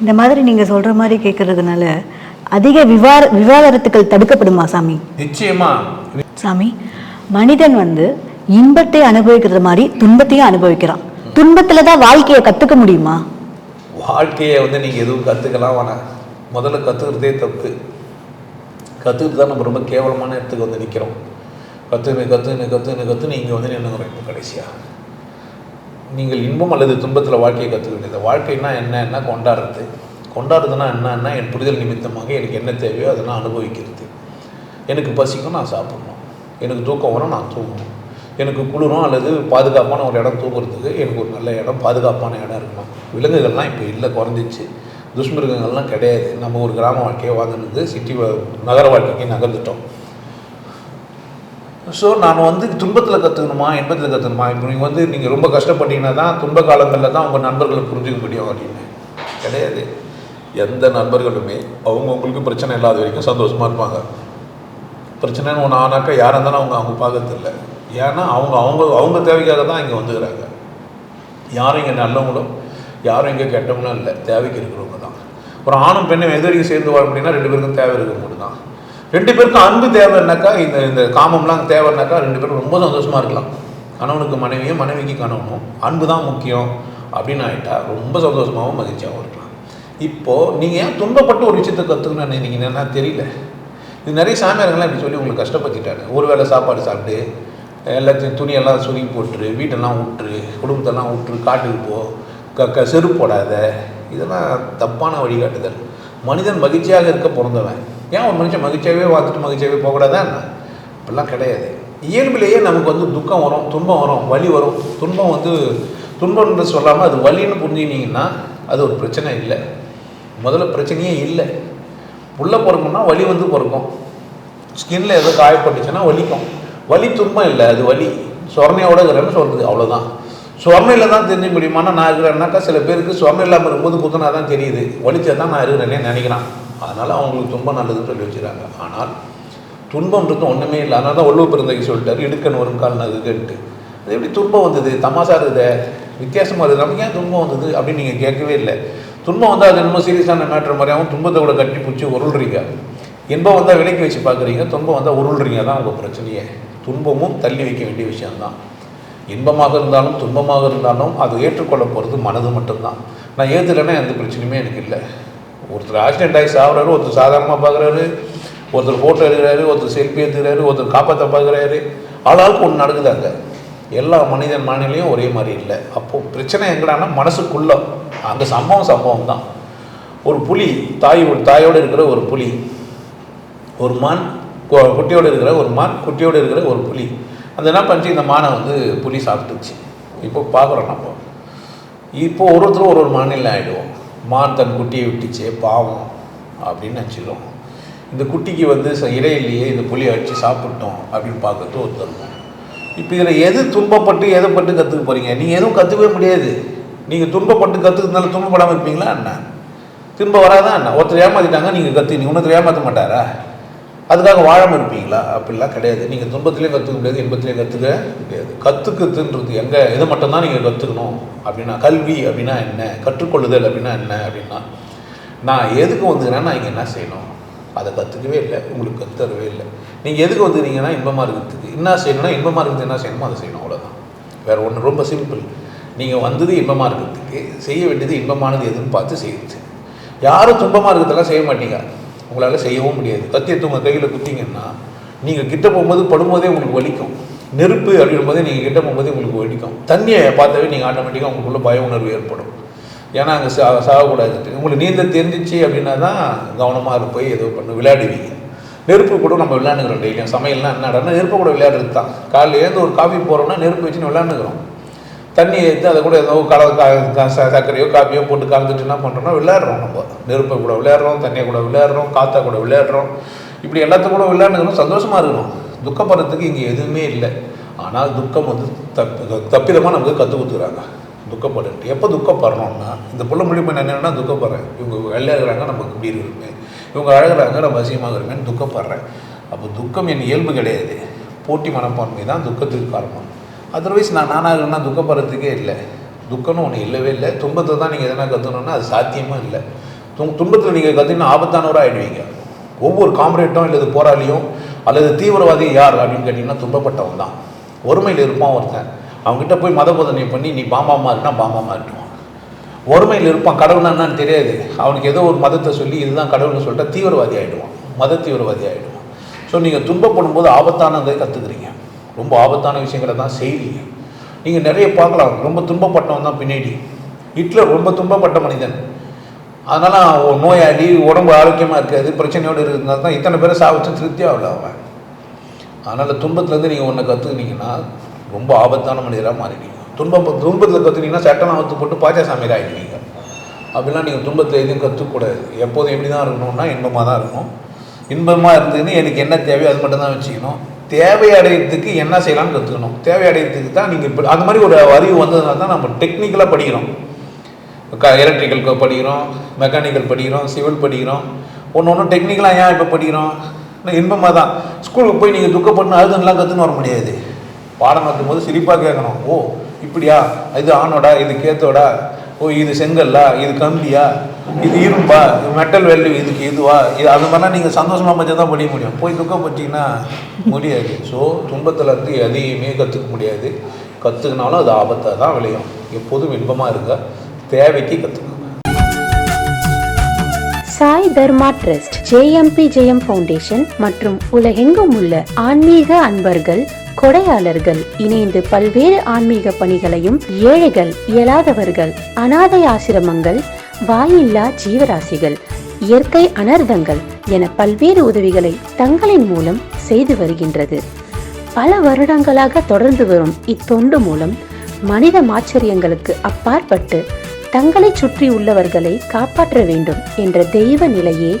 இந்த மாதிரி நீங்கள் சொல்கிற மாதிரி கேட்கறதுனால அதிக விவாத விவாகரத்துக்கள் தடுக்கப்படுமா சாமி? நிச்சயமா. சாமி மனிதன் வந்து இன்பத்தை அனுபவிக்கிறது மாதிரி துன்பத்தையும் அனுபவிக்கிறான். துன்பத்துல தான் வாழ்க்கையை கத்துக்க முடியுமா? வாழ்க்கையை வந்து நீங்கள் எதுவும் கற்றுக்கலாம் வேணாம் முதல்ல கற்றுக்கிறதே தப்பு. கற்றுக்கிட்டு தான் நம்ம ரொம்ப கேவலமான இடத்துக்கு வந்து நிற்கிறோம் கற்றுன்னு கற்றுன்னு கற்றுன்னு கற்றுன்னு இங்கே வந்து நின்றுக்கிறோம் இப்போ கடைசியாக நீங்கள் இன்பம் அல்லது துன்பத்தில் வாழ்க்கையை கற்றுக்க வேண்டியது வாழ்க்கைன்னா என்ன என்ன கொண்டாடுறது? கொண்டாடுறதுனா என்னன்னா என் புரிதல் நிமித்தமாக எனக்கு என்ன தேவையோ அதை நான் அனுபவிக்கிறது. எனக்கு பசிக்கும் நான் சாப்பிடணும். எனக்கு தூக்கம் வரும் நான் தூங்கணும். எனக்கு குளிரும் அல்லது பாதுகாப்பான ஒரு இடம் தூங்குறதுக்கு எனக்கு ஒரு நல்ல இடம் பாதுகாப்பான இடம் இருக்கணும். விலங்குகள்லாம் இப்போ இல்லை குறைஞ்சிச்சு. துஷ்மிருகங்கள்லாம் கிடையாது. நம்ம ஒரு கிராம வாழ்க்கையை வாழ்ந்துருந்து சிட்டி நகர வாழ்க்கைக்கு நகர்ந்துட்டோம். ஸோ நான் வந்து துன்பத்தில் கற்றுக்கணுமா இன்பத்தில் கற்றுக்கணுமா இப்போ நீங்கள் வந்து நீங்கள் ரொம்ப கஷ்டப்பட்டீங்கன்னா தான் துன்ப காலங்களில் தான் உங்கள் நண்பர்களை புரிஞ்சுக்க முடியும் அப்படின்னு கிடையாது. எந்த நண்பர்களுமே அவங்கவுங்களுக்கு பிரச்சனை இல்லாத வரைக்கும் சந்தோஷமாக இருப்பாங்க. பிரச்சனைன்னு ஒன்று ஆனாக்கா யாராக இருந்தாலும் அவங்க அவங்க பார்க்கறதில்ல. ஏன்னா அவங்க அவங்க அவங்க தேவைக்காக தான் இங்கே வந்துக்கிறாங்க. யாரும் இங்கே நல்லவங்களும் யாரும் இங்கே கெட்டவங்களும் இல்லை. தேவைக்கு இருக்கிறவங்க தான். ஒரு ஆணும் பெண்ணும் எது வரைக்கும் சேர்ந்து வாழ அப்படின்னா ரெண்டு பேருக்கும் தேவை இருக்கிறவங்க தான் ரெண்டு பேருக்கும் அன்பு தேவைன்னாக்கா இந்த இந்த காமம்லாம் தேவைன்னாக்கா ரெண்டு பேரும் ரொம்ப சந்தோஷமாக இருக்கலாம். கணவனுக்கு மனைவியும் மனைவிக்கு கணவனும். அன்பு தான் முக்கியம் அப்படின்னு ஆகிட்டா ரொம்ப சந்தோஷமாகவும் மகிழ்ச்சியாகவும் இருக்கலாம். இப்போது நீங்கள் ஏன் துன்பப்பட்டு ஒரு விஷயத்தை கற்றுக்கணும்னு நினைக்கிறீங்கன்னா தெரியல. இது நிறைய சாமியாருங்களாம் இப்படி சொல்லி உங்களுக்கு கஷ்டப்படுத்திட்டாங்க. ஒரு வேளை சாப்பாடு சாப்பிட்டு எல்லாத்தையும் துணியெல்லாம் சுருங்கி போட்டுரு வீட்டெல்லாம் விட்டுரு குடும்பத்தெல்லாம் விட்டுரு காட்டுக்கு போ க க செருப்பு போடாத. இதெல்லாம் தப்பான வழிகாட்டுதல். மனிதன் மகிழ்ச்சியாக இருக்க பிறந்தவன் ஏன் ஒரு மனுஷன் மகிழ்ச்சியாகவே வாழ்ந்துட்டு மகிழ்ச்சியாகவே போகக்கூடாதா என்ன? இப்படிலாம் கிடையாது. இயல்பிலேயே நமக்கு வந்து துக்கம் வரும் துன்பம் வரும் வலி வரும். துன்பம் வந்து துன்பம்னு சொல்லாமல் அது வலின்னு புரிஞ்சுக்கினீங்கன்னா அது ஒரு பிரச்சனை இல்லை. முதல்ல பிரச்சனையே இல்லை. உள்ளே பிறக்கணும்னா வலி வந்து பிறக்கும். ஸ்கின்ல ஏதோ காயப்பட்டுச்சுன்னா வலிக்கும். வலி துன்பம் இல்லை அது வலி. சொர்ணையோட இருக்கிறேன்னு சொல்கிறது அவ்வளோதான் சொர்ணையில் தான் தெரிஞ்சு முடியுமானா நான் இருக்கிறேன்னாக்கா சில பேருக்கு சொர்ணை இல்லாமல் இருக்கும்போது குத்துனா தான் தெரியுது. வலிச்சா தான் நான் இருக்கிறேன்னே நினைக்கிறான். அதனால் அவங்களுக்கு துன்பம் நல்லதுன்னு சொல்லி வச்சுறாங்க ஆனால் துன்பம்ன்றது ஒன்றுமே இல்லை. அதனால தான் ஒழுவு பிறந்தகை சொல்லிட்டாரு இடுக்கன் வரும் கால் நகுகன்ட்டு. அது எப்படி துன்பம் வந்தது? தமாசா இருக்குதே. வித்தியாசமாக இருக்குது. நமக்கு ஏன் துன்பம் வந்தது அப்படின்னு நீங்கள் கேட்கவே இல்லை. துன்பம் வந்தால் அது என்னமோ சீரியஸான மேட்ரு மாதிரியாகவும் துன்பத்தை கூட கட்டி பிடிச்சி உருள்றீங்க. இன்பம் வந்தால் விலைக்கு வச்சு பார்க்குறீங்க. துன்பம் வந்தால் உருள்றீங்க. தான் உங்கள் பிரச்சனையே. துன்பமும் தள்ளி வைக்க வேண்டிய விஷயம்தான். இன்பமாக இருந்தாலும் துன்பமாக இருந்தாலும் அது ஏற்றுக்கொள்ள போகிறது மனது மட்டும்தான். நான் ஏற்றுலன்னா எந்த பிரச்சனையுமே எனக்கு இல்லை. ஒருத்தர் ஆக்சிடென்ட் ஆகி சாப்பிட்றாரு ஒருத்தர் சாதாரணமாக பார்க்குறாரு ஒருத்தர் ஃபோட்டோ எடுக்கிறாரு ஒருத்தர் செல்ஃபி எடுத்துக்கிறாரு ஒருத்தர் காப்பாற்ற பார்க்குறாரு ஆளாளுக்கு ஒன்று நடக்குது அங்கே. எல்லா மனிதன் மனநிலையும் ஒரே மாதிரி இல்லை. அப்போது பிரச்சனை எங்கடான்னா மனசுக்குள்ள. அந்த சம்பவம் சம்பவம் தான் ஒரு புலி தாய் தாயோடு இருக்கிற ஒரு புலி. ஒரு மான் குட்டியோடு இருக்கிற ஒரு மான் குட்டியோடு இருக்கிற ஒரு புலி. அந்த என்ன பண்ணிச்சு? இந்த மானை வந்து புலி சாப்பிட்டுச்சு. இப்போ பார்க்குறோம் நம்ம. இப்போ ஒரு ஒருத்தரும் ஒரு ஒரு மனநிலை ஆகிடுவோம் மான் தன் குட்டியை விட்டுச்சே பாவம் அப்படின்னு நினச்சிடும் இந்த குட்டிக்கு வந்து ச- இடையிலேயே இந்த புலியை அடித்து சாப்பிட்டோம் அப்படின்னு பார்க்கறது ஒரு தருணம். இப்போ இதில் எது துன்பப்பட்டு எதை பட்டு கற்றுக்க போகிறீங்க நீங்கள் எதுவும் கற்றுக்கவே முடியாது. நீங்கள் துன்பப்பட்டு கற்றுக்கிறதுனால துன்பப்படாமல் இருப்பீங்களா என்ன? திரும்ப வராதான் என்ன? ஒருத்தர் ஏமாற்றிட்டாங்க நீங்கள் கற்று நீங்கள் ஏமாற்ற மாட்டாரா? அதுக்காக வாழாமல் இருப்பீங்களா? அப்படிலாம் கிடையாது. நீங்கள் துன்பத்திலே கற்றுக்க முடியாது இன்பத்திலையும் கற்றுக்க முடியாது. கற்றுக்குறதுன்றது எங்கே? இதை மட்டும்தான் நீங்கள் கற்றுக்கணும் அப்படின்னா கல்வி அப்படின்னா என்ன? கற்றுக்கொள்ளுதல் அப்படின்னா என்ன? அப்படின்னா நான் எதுக்கு வந்துக்கிறேன்னா நான் இங்கே என்ன செய்யணும்? அதை கற்றுக்கவே இல்லை. உங்களுக்கு கற்றுத்தரவே இல்லை. நீங்கள் எதுக்கு வந்துக்கிறீங்கன்னா இன்பமாக இருக்கிறதுக்கு. என்ன செய்யணும்னா இன்பமாக இருக்கிறது என்ன செய்யணுமோ அதை செய்யணும். அவ்வளோதான் வேறு ஒன்று ரொம்ப சிம்பிள். நீங்கள் வந்தது இன்பமாக இருக்கிறதுக்கு செய்ய வேண்டியது இன்பமானது எதுன்னு பார்த்து செய்யுது யாரும் துன்பமாக இருக்கிறதெல்லாம் செய்ய மாட்டீங்க. உங்களால் செய்யவும் முடியாது. கத்தியை தூங்க கையில் குத்திங்கன்னா நீங்கள் கிட்ட போகும்போது படும்போதே உங்களுக்கு வலிக்கும். நெருப்பு அப்படின்னும் போதே நீங்கள் கிட்ட போகும்போதே உங்களுக்கு வலிக்கும். தண்ணியை பார்த்தாவே நீங்கள் ஆட்டோமேட்டிக்காக உங்களுக்குள்ள பய உணர்வு ஏற்படும். ஏன்னா அங்கே சா சாகக்கூடாது உங்களுக்கு நீந்த தெரிஞ்சிச்சு அப்படின்னா தான் கவனமாக போய் ஏதோ பண்ணு விளையாடுவீங்க. நெருப்பு கூட நம்ம விளையாண்டுக்கிறோம் டெய்லியும். சமையல்லாம் என்னடா நெருப்பு கூட விளையாடுறது தான் காலையில் ஏதோ ஒரு காஃபி போகிறோம்னா நெருப்பு வச்சுன்னு விளையாண்டுக்கிறோம். தண்ணி எடுத்து அதை கூட ஏதோ கல ச- சர்க்கரையோ காப்பியோ போட்டு கலந்துட்டு என்ன பண்ணுறோம்னா விளையாடுறோம் நம்ம. நெருப்பை கூட விளையாடுறோம் தண்ணியை கூட விளையாடுறோம் காற்றை கூட விளையாடுறோம். இப்படி எல்லாத்த கூட விளையாடுறோம் சந்தோஷமாக இருக்கணும் துக்கப்படுறதுக்கு இங்கே எதுவுமே இல்லை. ஆனால் துக்கம் வந்து தப்பு தப்பிதமாக நமக்கு கற்றுக் கொடுத்துக்கிறாங்க துக்கப்படுறது எப்போ துக்கப்படுறோம்னா இந்த புள்ள முடிவு பண்ண என்னென்னா துக்கப்படுறேன். இவங்க வெள்ளையாகிறாங்க நமக்கு இப்படி இருக்குமே. இவங்க அழகுறாங்க நம்ம அசியமாக இருக்கிறோமேன்னு துக்கப்படுறேன். அப்போ துக்கம் என் இயல்பு கிடையாது. போட்டி மனப்பான்மை தான் துக்கத்துக்கு காரணம். அதர்வைஸ் நான் நானாக இருக்கேன்னா துக்கப்படுறதுக்கே இல்லை. துக்கம்னு ஒன்று இல்லவே இல்லை. துன்பத்தை தான் நீங்கள் எதனா கற்றுக்கணுன்னா அது சாத்தியமாக இல்லை. துன் துன்பத்தில் நீங்கள் கற்றுக்கினா ஆபத்தானவராக ஆகிடுவீங்க ஒவ்வொரு காம்ரேட்டும் அல்லது போராளியும் அல்லது தீவிரவாதி யார் அப்படின்னு கேட்டிங்கன்னா துன்பப்பட்டவன் தான். ஒருமையில் இருப்பான் ஒருத்தன். அவங்ககிட்ட போய் மத போதனை பண்ணி நீ பாம்பாமா இருக்கா பாம்பாமா இருப்பான் ஒருமையில் இருப்பான். கடவுள்னா என்னன்னு தெரியாது. அவனுக்கு ஏதோ ஒரு மதத்தை சொல்லி இதுதான் கடவுள்னு சொல்லிட்டு தீவிரவாதி ஆகிடுவான் மத தீவிரவாதி ஆகிடுவான் ஸோ நீங்கள் துன்பப்படும் போது ஆபத்தானதை கற்றுக்குறீங்க ரொம்ப ஆபத்தான விஷயங்களை தான் செய்வீங்க. நீங்கள் நிறைய பார்க்கலாம். ரொம்ப துன்பப்பட்டவன் தான் பின்னாடி. ஹிட்லர் ரொம்ப துன்பப்பட்ட மனிதன். அதனால் நோயாளி உடம்பு ஆரோக்கியமாக இருக்காது பிரச்சனையோடு இருந்தால் தான் இத்தனை பேரை சாவிச்சு திருப்தியாக அவன். அதனால் துன்பத்துலேருந்து நீங்கள் ஒன்று கற்றுக்கினீங்கன்னா ரொம்ப ஆபத்தான மனிதராக மாறிடுவீங்க. துன்பம் துன்பத்தில் கற்றுக்கிட்டீங்கன்னா சட்டம் அவுத்து போட்டு பாச்சாசாமியில் ஆகிடுவீங்க அப்படிலாம் நீங்கள் துன்பத்தில் எதுவும் கற்றுக்கூடாது எப்போதும் எப்படி தான் இருக்கணும்னா இன்பமாக தான் இருக்கணும் இன்பமாக இருந்ததுன்னு எனக்கு என்ன தேவையோ அது மட்டும் தான் வச்சுக்கணும். தேவை அடையிறதுக்கு என்ன செய்யலாம்னு கற்றுக்கணும் தேவை அடையிறதுக்கு தான் நீங்கள் இப்போ அந்த மாதிரி ஒரு அறிவு வந்ததுனால தான் நம்ம டெக்னிக்கலாக படிக்கிறோம். க எலக்ட்ரிக்கல் படிக்கிறோம் மெக்கானிக்கல் படிக்கிறோம் சிவில் படிக்கிறோம். ஒன்று ஒன்று டெக்னிக்கலாக ஏன் இப்போ படிக்கிறோம்? இன்பமாக தான். ஸ்கூலுக்கு போய் நீங்கள் துக்கப்பட்டு அழுதுன்னெலாம் கற்றுன்னு வர முடியாது. பாடம் கற்றும் போது சிரிப்பாக கேட்கணும். ஓ இப்படியா? இது ஆணோடா? இது கேத்தோடா? ஓ இது செங்கல்லா? இது கம்பியா? இது இரும்பா மெட்டல் வெல்டு இதுக்கு இதுவா? இது அது மாதிரிலாம் நீங்கள் சந்தோஷமாக மட்டும் தான் படிக்க முடியும். போய் துக்கப்பட்டீங்கன்னா முடியாது. ஸோ துன்பத்தில் இருந்து எதையுமே கற்றுக்க முடியாது. கற்றுக்கினாலும் அது ஆபத்தாக தான் விளையும். எப்போதும் இன்பமாக இருக்க தேவைக்கு கற்றுக்கணும் Sai Dharma trust JMP Jayam foundation மற்றும் உலகெங்கும் உள்ள ஆன்மீக அன்பர்கள் கொடையாளர்கள் இணைந்து பல்வேறு ஆன்மீக பணிகளையும் ஏழைகள் இயலாதவர்கள் அனாதை ஆசிரமங்கள் வாயில்லா ஜீவராசிகள் இயற்கை அனர்த்தங்கள் என பல்வேறு உதவிகளை தங்களின் மூலம் செய்து வருகின்றது. பல வருடங்களாக தொடர்ந்து வரும் இத்தொண்டு மூலம் மனித மாச்சரியங்களுக்கு அப்பாற்பட்டு தங்களை சுற்றி உள்ளவர்களை காப்பாற்ற வேண்டும் என்ற தெய்வ நிலையே